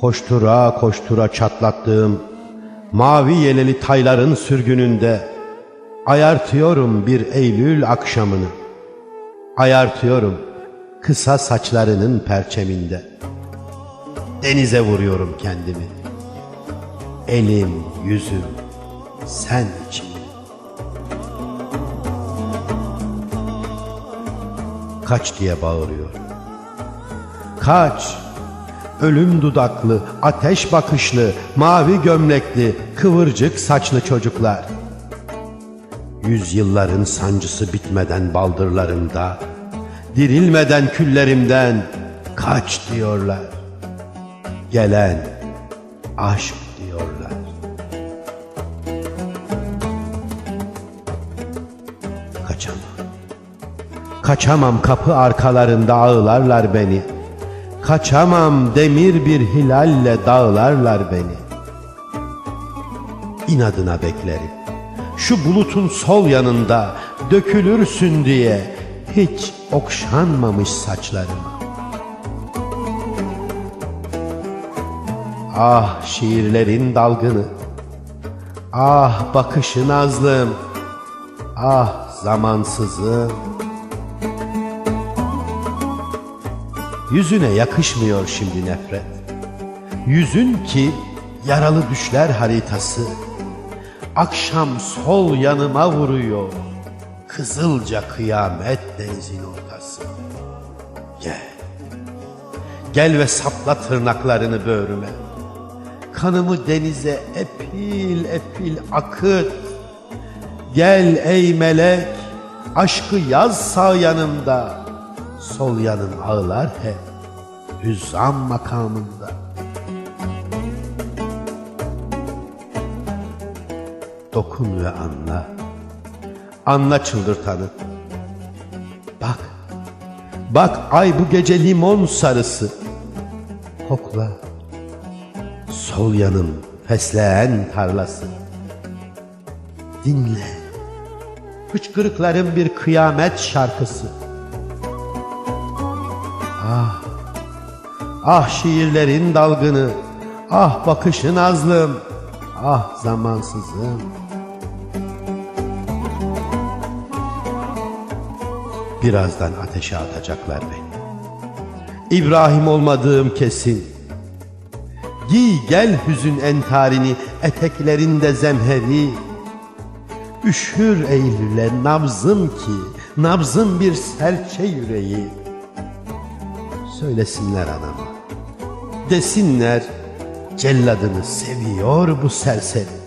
Koştura koştura çatlattığım mavi yeleli tayların sürgününde ayartıyorum bir Eylül akşamını. Ayartıyorum kısa saçlarının perçeminde. Denize vuruyorum kendimi. Elim, yüzüm sen için. Kaç diye bağırıyor. Kaç! Ölüm dudaklı, ateş bakışlı, mavi gömlekli, kıvırcık saçlı çocuklar. Yüzyılların sancısı bitmeden baldırlarımda, dirilmeden küllerimden kaç diyorlar. Gelen aşk diyorlar. Kaçamam. Kaçamam kapı arkalarında ağlarlar beni. Kaçamam demir bir hilalle dağlarlar beni. İnadına beklerim. Şu bulutun sol yanında dökülürsün diye hiç okşanmamış saçlarım. Ah şiirlerin dalgını, ah bakışı nazlım, ah zamansızım. Yüzüne yakışmıyor şimdi nefret. Yüzün ki yaralı düşler haritası. Akşam sol yanıma vuruyor. Kızılca kıyamet denizin ortası. Gel. Gel ve sapla tırnaklarını böğrüme. Kanımı denize epil epil akıt. Gel ey melek, aşkı yaz sağ yanımda. Sol yanım ağlar hep, hüzzam makamında. Dokun ve anla, anla çıldırtanı. Bak, bak ay bu gece limon sarısı. Kokla, sol yanım fesleğen tarlası. Dinle, hıçkırıkların bir kıyamet şarkısı. Ah şiirlerin dalgını, ah bakışın azlım, ah zamansızım. Birazdan ateşe atacaklar beni. İbrahim olmadığım kesin. Giy gel hüzün entarini, eteklerinde zemheri. Üşür Eylül'e nabzım ki, nabzım bir serçe yüreği. Söylesinler anama. Desinler celladını seviyor bu serseri.